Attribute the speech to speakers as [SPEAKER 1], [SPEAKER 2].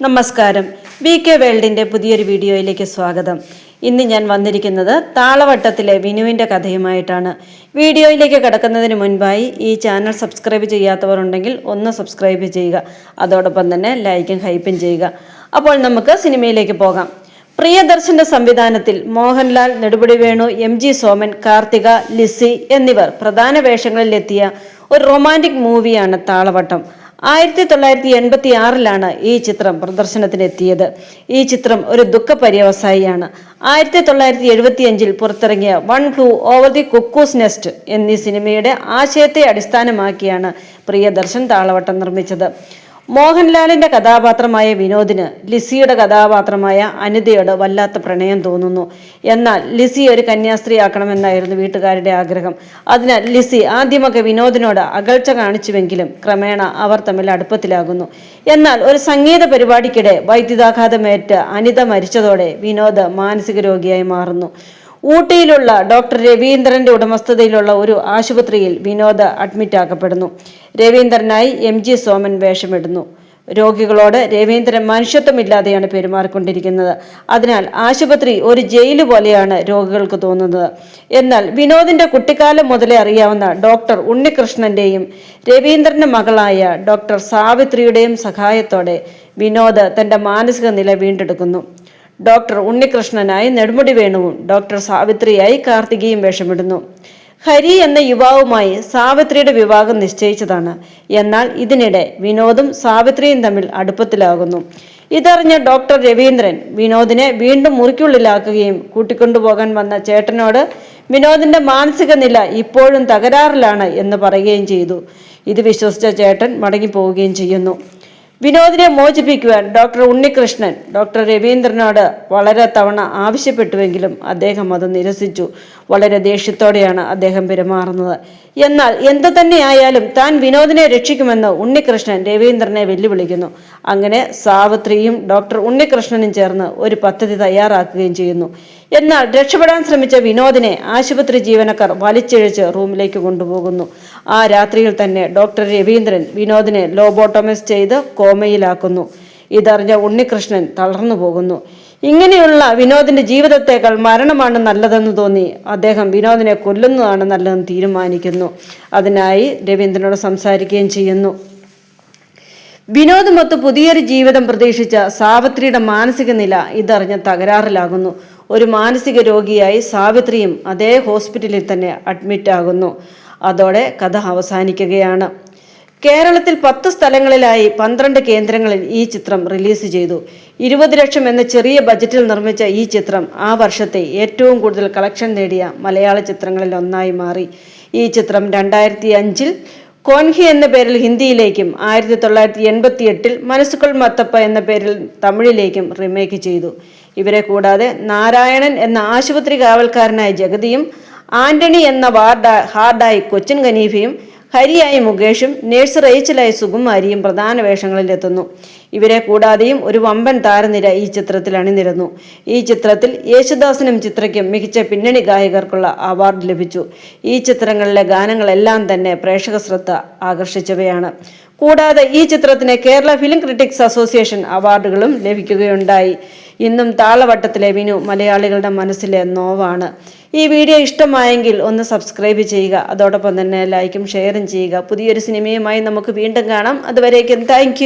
[SPEAKER 1] നമസ്കാരം. V K വേൾഡിന്റെ പുതിയൊരു വീഡിയോയിലേക്ക് സ്വാഗതം. ഇന്ന് ഞാൻ വന്നിരിക്കുന്നത് താളവട്ടത്തിലെ വിനുവിന്റെ കഥയുമായിട്ടാണ്. വീഡിയോയിലേക്ക് കടക്കുന്നതിന് മുൻപായി ഈ ചാനൽ സബ്സ്ക്രൈബ് ചെയ്യാത്തവർ ഉണ്ടെങ്കിൽ ഒന്ന് സബ്സ്ക്രൈബ് ചെയ്യുക. അതോടൊപ്പം തന്നെ ലൈക്കും ഹൈപ്പും ചെയ്യുക. അപ്പോൾ നമുക്ക് സിനിമയിലേക്ക് പോകാം. പ്രിയദർശന്റെ സംവിധാനത്തിൽ മോഹൻലാൽ നെടുപടി വേണു എം ജി സോമൻ കാർത്തിക ലിസി എന്നിവർ പ്രധാന വേഷങ്ങളിലെത്തിയ ഒരു റൊമാന്റിക് മൂവിയാണ് താളവട്ടം. ആയിരത്തി തൊള്ളായിരത്തി എൺപത്തി ആറിലാണ് ഈ ചിത്രം പ്രദർശനത്തിനെത്തിയത്. ഈ ചിത്രം ഒരു ദുഃഖ പര്യവസായിയാണ് ആയിരത്തി തൊള്ളായിരത്തി എഴുപത്തി അഞ്ചിൽ പുറത്തിറങ്ങിയ one flew over the cuckoo's nest എന്നീ സിനിമയുടെ ആശയത്തെ അടിസ്ഥാനമാക്കിയാണ് പ്രിയദർശൻ താളവട്ടം നിർമ്മിച്ചത്. മോഹൻലാലിന്റെ കഥാപാത്രമായ വിനോദിന് ലിസിയുടെ കഥാപാത്രമായ അനിതയോട് വല്ലാത്ത പ്രണയം തോന്നുന്നു. എന്നാൽ ലിസി ഒരു കന്യാസ്ത്രീ കന്യാസ്ത്രീയാക്കണമെന്നായിരുന്നു വീട്ടുകാരുടെ ആഗ്രഹം. അതിനാൽ ലിസി ആദ്യമൊക്കെ വിനോദിനോട് അകൽച്ച കാണിച്ചുവെങ്കിലും ക്രമേണ അവർ തമ്മിൽ അടുപ്പത്തിലാകുന്നു. എന്നാൽ ഒരു സംഗീത പരിപാടിക്കിടെ വൈദ്യുതാഘാതമേറ്റ് അനിത മരിച്ചതോടെ വിനോദ് മാനസിക രോഗിയായി മാറുന്നു. ഊട്ടിയിലുള്ള ഡോക്ടർ രവീന്ദ്രന്റെ ഉടമസ്ഥതയിലുള്ള ഒരു ആശുപത്രിയിൽ വിനോദ അഡ്മിറ്റ് ആക്കപ്പെടുന്നു. രവീന്ദ്രനായി എം ജി സോമൻ വേഷമിടുന്നു. രോഗികളോട് രവീന്ദ്രൻ മനുഷ്യത്വമില്ലാതെയാണ് പെരുമാറിക്കൊണ്ടിരിക്കുന്നത്. അതിനാൽ ആശുപത്രി ഒരു ജയിൽ പോലെയാണ് രോഗികൾക്ക് തോന്നുന്നത്. എന്നാൽ വിനോദിന്റെ കുട്ടിക്കാലം മുതലേ അറിയാവുന്ന ഡോക്ടർ ഉണ്ണികൃഷ്ണന്റെയും രവീന്ദ്രന്റെ മകളായ ഡോക്ടർ സാവിത്രിയുടെയും സഹായത്തോടെ വിനോദ് തന്റെ മാനസിക നില വീണ്ടെടുക്കുന്നു. ഡോക്ടർ ഉണ്ണികൃഷ്ണനായി നെടുമുടി വേണുവും ഡോക്ടർ സാവിത്രിയായി കാർത്തികയും വേഷമിടുന്നു. ഹരി എന്ന യുവാവുമായി സാവിത്രിയുടെ വിവാഹം നിശ്ചയിച്ചതാണ്. എന്നാൽ ഇതിനിടെ വിനോദും സാവിത്രിയും തമ്മിൽ അടുപ്പത്തിലാകുന്നു. ഇതറിഞ്ഞ ഡോക്ടർ രവീന്ദ്രൻ വിനോദിനെ വീണ്ടും മുറിക്കുള്ളിലാക്കുകയും കൂട്ടിക്കൊണ്ടുപോകാൻ വന്ന ചേട്ടനോട് വിനോദിന്റെ മാനസിക നില ഇപ്പോഴും തകരാറിലാണ് എന്ന് പറയുകയും ചെയ്തു. ഇത് വിശ്വസിച്ച ചേട്ടൻ മടങ്ങിപ്പോവുകയും ചെയ്യുന്നു. വിനോദിനെ മോചിപ്പിക്കുവാൻ ഡോക്ടർ ഉണ്ണികൃഷ്ണൻ ഡോക്ടർ രവീന്ദ്രനോട് വളരെ തവണ ആവശ്യപ്പെട്ടുവെങ്കിലും അദ്ദേഹം അത് നിരസിച്ചു. വളരെ ദേഷ്യത്തോടെയാണ് അദ്ദേഹം പെരുമാറുന്നത്. എന്നാൽ എന്തു തന്നെയായാലും താൻ വിനോദിനെ രക്ഷിക്കുമെന്ന് ഉണ്ണികൃഷ്ണൻ രവീന്ദ്രനെ വെല്ലുവിളിക്കുന്നു. അങ്ങനെ സാവിത്രിയും ഡോക്ടർ ഉണ്ണികൃഷ്ണനും ചേർന്ന് ഒരു പദ്ധതി തയ്യാറാക്കുകയും ചെയ്യുന്നു. എന്നാൽ രക്ഷപ്പെടാൻ ശ്രമിച്ച വിനോദിനെ ആശുപത്രി ജീവനക്കാർ വലിച്ചിഴച്ച് റൂമിലേക്ക് കൊണ്ടുപോകുന്നു. ആ രാത്രിയിൽ തന്നെ ഡോക്ടർ രവീന്ദ്രൻ വിനോദിനെ ലോബോട്ടോമിസ് ചെയ്ത് കോമയിലാക്കുന്നു. ഇതറിഞ്ഞ ഉണ്ണികൃഷ്ണൻ തളർന്നു പോകുന്നു. ഇങ്ങനെയുള്ള വിനോദിന്റെ ജീവിതത്തേക്കാൾ മരണമാണ് നല്ലതെന്ന് തോന്നി. അദ്ദേഹം വിനോദിനെ കൊല്ലുന്നതാണ് നല്ലതെന്ന് തീരുമാനിക്കുന്നു. അതിനായി രവീന്ദ്രനോട് സംസാരിക്കുകയും ചെയ്യുന്നു. വിനോദമൊത്ത് പുതിയൊരു ജീവിതം പ്രതീക്ഷിച്ച സാവിത്രിയുടെ മാനസിക നില ഇതറിഞ്ഞ് തകരാറിലാകുന്നു. ഒരു മാനസിക രോഗിയായി സാവിത്രിയും അതേ ഹോസ്പിറ്റലിൽ തന്നെ അഡ്മിറ്റ് ആകുന്നു അതോടെ കഥ അവസാനിക്കുകയാണ്. കേരളത്തിൽ പത്ത് സ്ഥലങ്ങളിലായി പന്ത്രണ്ട് കേന്ദ്രങ്ങളിൽ ഈ ചിത്രം റിലീസ് ചെയ്തു. ഇരുപത് ലക്ഷം എന്ന ചെറിയ ബജറ്റിൽ നിർമ്മിച്ച ഈ ചിത്രം ആ വർഷത്തെ ഏറ്റവും കൂടുതൽ കളക്ഷൻ നേടിയ മലയാള ചിത്രങ്ങളിൽ ഒന്നായി മാറി. ഈ ചിത്രം രണ്ടായിരത്തി അഞ്ചിൽ കോൻഹി എന്ന പേരിൽ ഹിന്ദിയിലേക്കും ആയിരത്തി തൊള്ളായിരത്തി എൺപത്തി എട്ടിൽ മനസ്സുകൾ മത്തപ്പ എന്ന പേരിൽ തമിഴിലേക്കും റിമേക്ക് ചെയ്തു. ഇവരെ കൂടാതെ നാരായണൻ എന്ന ആശുപത്രി കാവൽക്കാരനായ ജഗതിയും ആന്റണി എന്ന വാർഡ് ഹാർഡായി കൊച്ചിൻ ഖനീഫയും ഹരിയായി മുകേഷും നേഴ്സ് റേച്ചലായി സുകുമാരിയും പ്രധാന വേഷങ്ങളിലെത്തുന്നു. ഇവരെ കൂടാതെയും ഒരു വമ്പൻ താരനിര ഈ ചിത്രത്തിൽ അണിനിരന്നു. ഈ ചിത്രത്തിൽ യേശുദാസിനും ചിത്രയ്ക്കും മികച്ച പിന്നണി ഗായകർക്കുള്ള അവാർഡ് ലഭിച്ചു. ഈ ചിത്രങ്ങളിലെ ഗാനങ്ങളെല്ലാം തന്നെ പ്രേക്ഷക ശ്രദ്ധ ആകർഷിച്ചവയാണ്. കൂടാതെ ഈ ചിത്രത്തിന് കേരള ഫിലിം ക്രിറ്റിക്സ് അസോസിയേഷൻ അവാർഡുകളും ലഭിക്കുകയുണ്ടായി. ഇന്നും താളവട്ടത്തിലെ വിനു മലയാളികളുടെ മനസ്സിലെ നോവാണ്. ഈ വീഡിയോ ഇഷ്ടമായെങ്കിൽ ഒന്ന് സബ്സ്ക്രൈബ് ചെയ്യുക. അതോടൊപ്പം തന്നെ ലൈക്കും ഷെയറും ചെയ്യുക. പുതിയൊരു സിനിമയുമായി നമുക്ക് വീണ്ടും കാണാം. അതുവരേക്കും താങ്ക്